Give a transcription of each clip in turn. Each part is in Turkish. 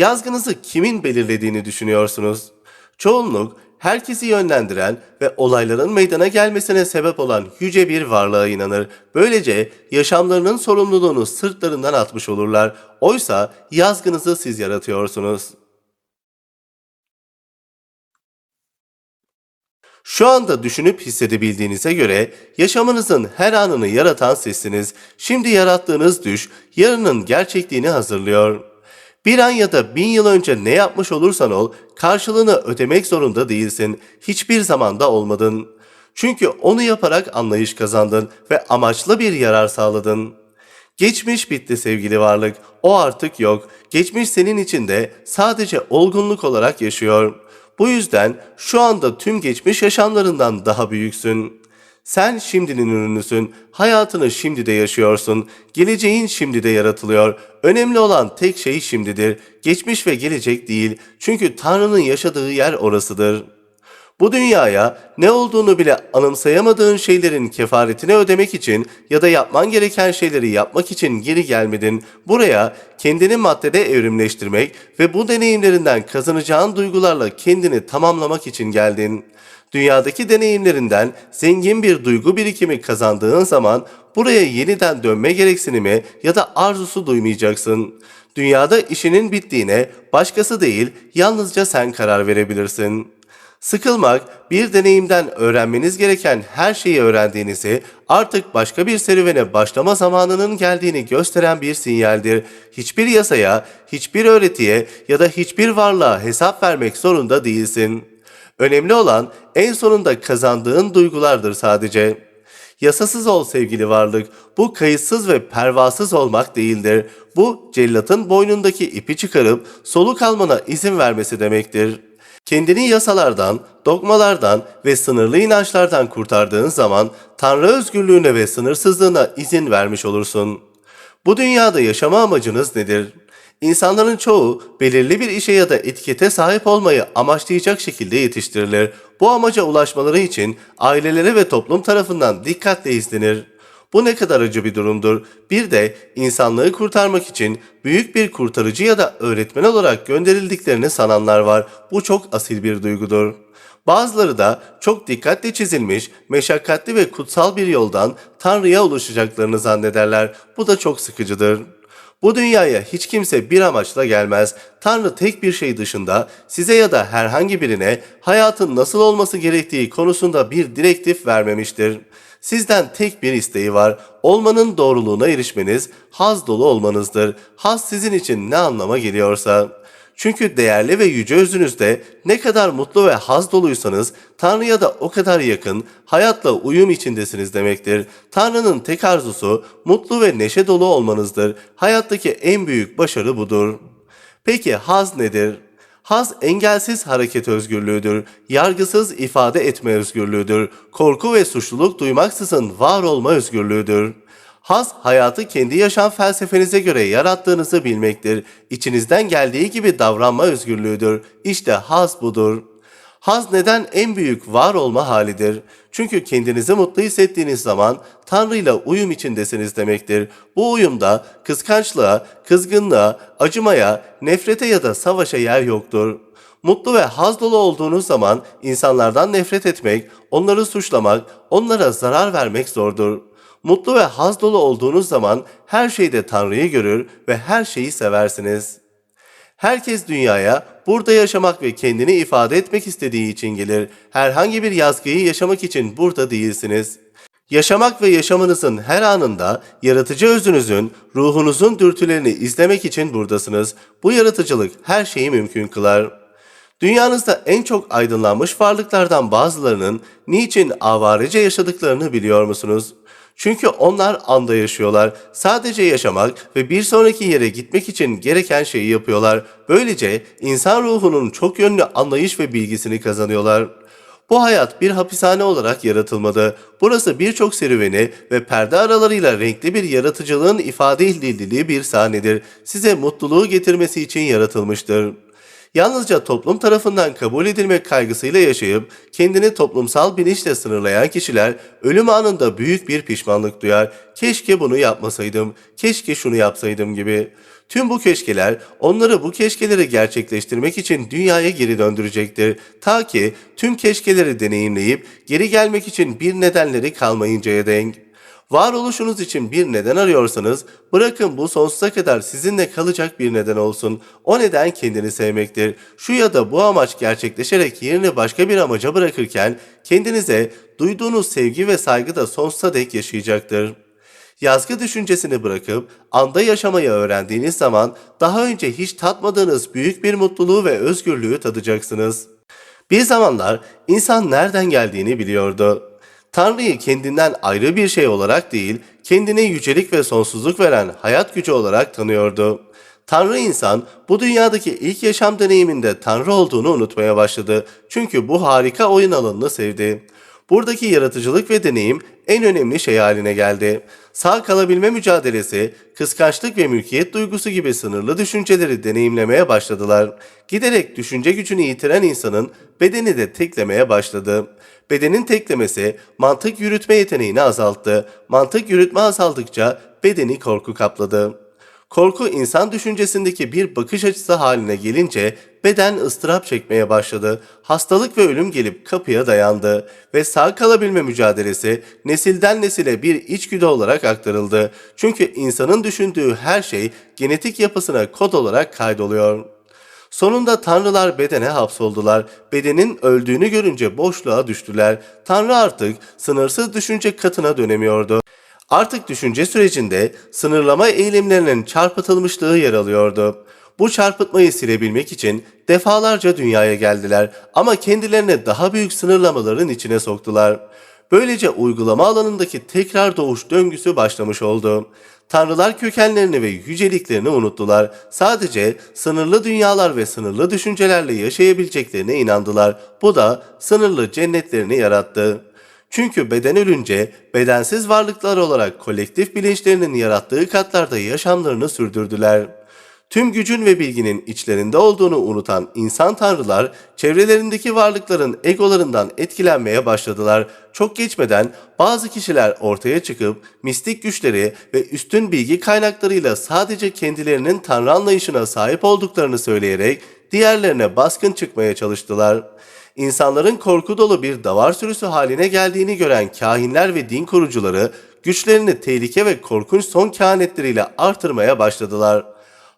Yazgınızı kimin belirlediğini düşünüyorsunuz? Çoğunluk herkesi yönlendiren ve olayların meydana gelmesine sebep olan yüce bir varlığa inanır. Böylece yaşamlarının sorumluluğunu sırtlarından atmış olurlar. Oysa yazgınızı siz yaratıyorsunuz. Şu anda düşünüp hissedebildiğinize göre yaşamınızın her anını yaratan sizsiniz. Şimdi yarattığınız düş yarının gerçekliğini hazırlıyor. Bir an ya da bin yıl önce ne yapmış olursan ol karşılığını ödemek zorunda değilsin. Hiçbir zamanda olmadın. Çünkü onu yaparak anlayış kazandın ve amaçlı bir yarar sağladın. Geçmiş bitti sevgili varlık. O artık yok. Geçmiş senin içinde sadece olgunluk olarak yaşıyor. Bu yüzden şu anda tüm geçmiş yaşamlarından daha büyüksün. Sen şimdinin ürünüsün. Hayatını şimdide yaşıyorsun. Geleceğin şimdide yaratılıyor. Önemli olan tek şey şimdidir. Geçmiş ve gelecek değil. Çünkü Tanrı'nın yaşadığı yer orasıdır.'' Bu dünyaya ne olduğunu bile anımsayamadığın şeylerin kefaretini ödemek için ya da yapman gereken şeyleri yapmak için geri gelmedin. Buraya kendini maddede evrimleştirmek ve bu deneyimlerinden kazanacağın duygularla kendini tamamlamak için geldin. Dünyadaki deneyimlerinden zengin bir duygu birikimi kazandığın zaman buraya yeniden dönme gereksinimi ya da arzusu duymayacaksın. Dünyada işinin bittiğine başkası değil yalnızca sen karar verebilirsin.'' Sıkılmak, bir deneyimden öğrenmeniz gereken her şeyi öğrendiğinizi, artık başka bir serüvene başlama zamanının geldiğini gösteren bir sinyaldir. Hiçbir yasaya, hiçbir öğretiye ya da hiçbir varlığa hesap vermek zorunda değilsin. Önemli olan en sonunda kazandığın duygulardır sadece. Yasasız ol sevgili varlık. Bu kayıtsız ve pervasız olmak değildir. Bu cellatın boynundaki ipi çıkarıp soluk almana izin vermesi demektir.'' Kendini yasalardan, dogmalardan ve sınırlı inançlardan kurtardığın zaman Tanrı özgürlüğüne ve sınırsızlığına izin vermiş olursun. Bu dünyada yaşama amacınız nedir? İnsanların çoğu belirli bir işe ya da etikete sahip olmayı amaçlayacak şekilde yetiştirilir. Bu amaca ulaşmaları için aileleri ve toplum tarafından dikkatle izlenir. Bu ne kadar acı bir durumdur. Bir de insanlığı kurtarmak için büyük bir kurtarıcı ya da öğretmen olarak gönderildiklerini sananlar var. Bu çok asil bir duygudur. Bazıları da çok dikkatle çizilmiş, meşakkatli ve kutsal bir yoldan Tanrı'ya ulaşacaklarını zannederler. Bu da çok sıkıcıdır. Bu dünyaya hiç kimse bir amaçla gelmez. Tanrı tek bir şey dışında size ya da herhangi birine hayatın nasıl olması gerektiği konusunda bir direktif vermemiştir. Sizden tek bir isteği var. Olmanın doğruluğuna erişmeniz, haz dolu olmanızdır. Haz sizin için ne anlama geliyorsa. Çünkü değerli ve yüce özünüzde ne kadar mutlu ve haz doluysanız Tanrı'ya da o kadar yakın, hayatla uyum içindesiniz demektir. Tanrı'nın tek arzusu mutlu ve neşe dolu olmanızdır. Hayattaki en büyük başarı budur. Peki haz nedir? Haz engelsiz hareket özgürlüğüdür, yargısız ifade etme özgürlüğüdür, korku ve suçluluk duymaksızın var olma özgürlüğüdür. Haz hayatı kendi yaşam felsefenize göre yarattığınızı bilmektir. İçinizden geldiği gibi davranma özgürlüğüdür. İşte haz budur. Haz neden en büyük var olma halidir. Çünkü kendinizi mutlu hissettiğiniz zaman Tanrı ile uyum içindesiniz demektir. Bu uyumda kıskançlığa, kızgınlığa, acımaya, nefrete ya da savaşa yer yoktur. Mutlu ve haz dolu olduğunuz zaman insanlardan nefret etmek, onları suçlamak, onlara zarar vermek zordur. Mutlu ve haz dolu olduğunuz zaman her şeyde Tanrı'yı görür ve her şeyi seversiniz.'' Herkes dünyaya burada yaşamak ve kendini ifade etmek istediği için gelir. Herhangi bir yazgıyı yaşamak için burada değilsiniz. Yaşamak ve yaşamınızın her anında yaratıcı özünüzün, ruhunuzun dürtülerini izlemek için buradasınız. Bu yaratıcılık her şeyi mümkün kılar. Dünyanızda en çok aydınlanmış varlıklardan bazılarının niçin avarece yaşadıklarını biliyor musunuz? Çünkü onlar anda yaşıyorlar. Sadece yaşamak ve bir sonraki yere gitmek için gereken şeyi yapıyorlar. Böylece insan ruhunun çok yönlü anlayış ve bilgisini kazanıyorlar. Bu hayat bir hapishane olarak yaratılmadı. Burası birçok serüveni ve perde aralarıyla renkli bir yaratıcılığın ifade edildiği bir sahnedir. Size mutluluğu getirmesi için yaratılmıştır yalnızca toplum tarafından kabul edilmek kaygısıyla yaşayıp kendini toplumsal bilinçle sınırlayan kişiler ölüm anında büyük bir pişmanlık duyar. Keşke bunu yapmasaydım, keşke şunu yapsaydım gibi. Tüm bu keşkeler onları bu keşkeleri gerçekleştirmek için dünyaya geri döndürecektir. Ta ki tüm keşkeleri deneyimleyip geri gelmek için bir nedenleri kalmayıncaya denk. Varoluşunuz için bir neden arıyorsanız bırakın bu sonsuza kadar sizinle kalacak bir neden olsun. O neden kendini sevmektir. Şu ya da bu amaç gerçekleşerek yerini başka bir amaca bırakırken kendinize duyduğunuz sevgi ve saygı da sonsuza dek yaşayacaktır. Yazgı düşüncesini bırakıp anda yaşamayı öğrendiğiniz zaman daha önce hiç tatmadığınız büyük bir mutluluğu ve özgürlüğü tadacaksınız. Bir zamanlar insan nereden geldiğini biliyordu. Tanrı'yı kendinden ayrı bir şey olarak değil, kendine yücelik ve sonsuzluk veren hayat gücü olarak tanıyordu. Tanrı insan bu dünyadaki ilk yaşam deneyiminde Tanrı olduğunu unutmaya başladı. Çünkü bu harika oyun alanını sevdi. Buradaki yaratıcılık ve deneyim en önemli şey haline geldi. Sağ kalabilme mücadelesi, kıskançlık ve mülkiyet duygusu gibi sınırlı düşünceleri deneyimlemeye başladılar. Giderek düşünce gücünü yitiren insanın bedeni de teklemeye başladı. Bedenin teklemesi mantık yürütme yeteneğini azalttı. Mantık yürütme azaldıkça bedeni korku kapladı. Korku insan düşüncesindeki bir bakış açısı haline gelince beden ıstırap çekmeye başladı. Hastalık ve ölüm gelip kapıya dayandı ve sağ kalabilme mücadelesi nesilden nesile bir içgüdü olarak aktarıldı. Çünkü insanın düşündüğü her şey genetik yapısına kod olarak kaydoluyor. Sonunda tanrılar bedene hapsoldular. Bedenin öldüğünü görünce boşluğa düştüler. Tanrı artık sınırsız düşünce katına dönemiyordu. Artık düşünce sürecinde sınırlama eğilimlerinin çarpıtılmışlığı yer alıyordu. Bu çarpıtmayı silebilmek için defalarca dünyaya geldiler ama kendilerini daha büyük sınırlamaların içine soktular. Böylece uygulama alanındaki tekrar doğuş döngüsü başlamış oldu. Tanrılar kökenlerini ve yüceliklerini unuttular. Sadece sınırlı dünyalar ve sınırlı düşüncelerle yaşayabileceklerine inandılar. Bu da sınırlı cennetlerini yarattı. Çünkü beden ölünce bedensiz varlıklar olarak kolektif bilinçlerinin yarattığı katlarda yaşamlarını sürdürdüler. Tüm gücün ve bilginin içlerinde olduğunu unutan insan tanrılar çevrelerindeki varlıkların egolarından etkilenmeye başladılar. Çok geçmeden bazı kişiler ortaya çıkıp mistik güçleri ve üstün bilgi kaynaklarıyla sadece kendilerinin tanrı anlayışına sahip olduklarını söyleyerek diğerlerine baskın çıkmaya çalıştılar. İnsanların korku dolu bir davar sürüsü haline geldiğini gören kahinler ve din kurucuları güçlerini tehlike ve korkunç son kehanetleriyle artırmaya başladılar.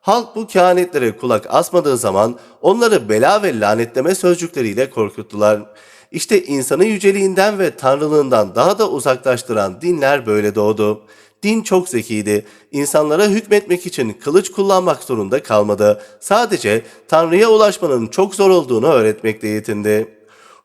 Halk bu kehanetlere kulak asmadığı zaman onları bela ve lanetleme sözcükleriyle korkuttular. İşte insanı yüceliğinden ve tanrılığından daha da uzaklaştıran dinler böyle doğdu. Din çok zekiydi. İnsanlara hükmetmek için kılıç kullanmak zorunda kalmadı. Sadece Tanrı'ya ulaşmanın çok zor olduğunu öğretmekle yetindi.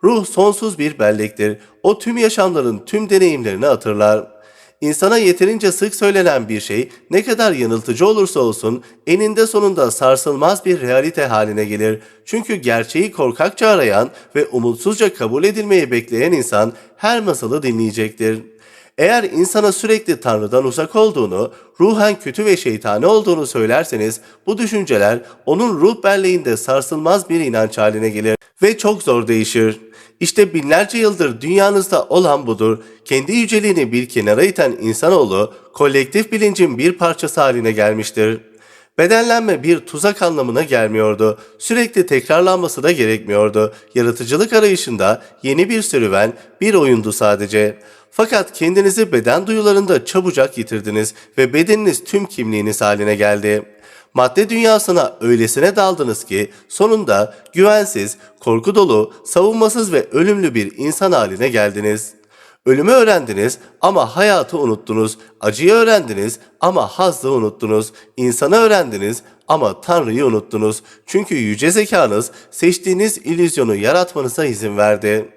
Ruh sonsuz bir bellektir. O tüm yaşamların tüm deneyimlerini hatırlar. İnsana yeterince sık söylenen bir şey ne kadar yanıltıcı olursa olsun eninde sonunda sarsılmaz bir realite haline gelir. Çünkü gerçeği korkakça arayan ve umutsuzca kabul edilmeyi bekleyen insan her masalı dinleyecektir. Eğer insana sürekli Tanrı'dan uzak olduğunu, ruhen kötü ve şeytani olduğunu söylerseniz bu düşünceler onun ruh belleğinde sarsılmaz bir inanç haline gelir ve çok zor değişir. İşte binlerce yıldır dünyanızda olan budur. Kendi yüceliğini bir kenara iten insanoğlu kolektif bilincin bir parçası haline gelmiştir. Bedenlenme bir tuzak anlamına gelmiyordu. Sürekli tekrarlanması da gerekmiyordu. Yaratıcılık arayışında yeni bir serüven, bir oyundu sadece. Fakat kendinizi beden duyularında çabucak yitirdiniz ve bedeniniz tüm kimliğiniz haline geldi. Madde dünyasına öylesine daldınız ki sonunda güvensiz, korku dolu, savunmasız ve ölümlü bir insan haline geldiniz. Ölümü öğrendiniz ama hayatı unuttunuz. Acıyı öğrendiniz ama hazzı unuttunuz. İnsanı öğrendiniz ama Tanrı'yı unuttunuz. Çünkü yüce zekanız seçtiğiniz illüzyonu yaratmanıza izin verdi.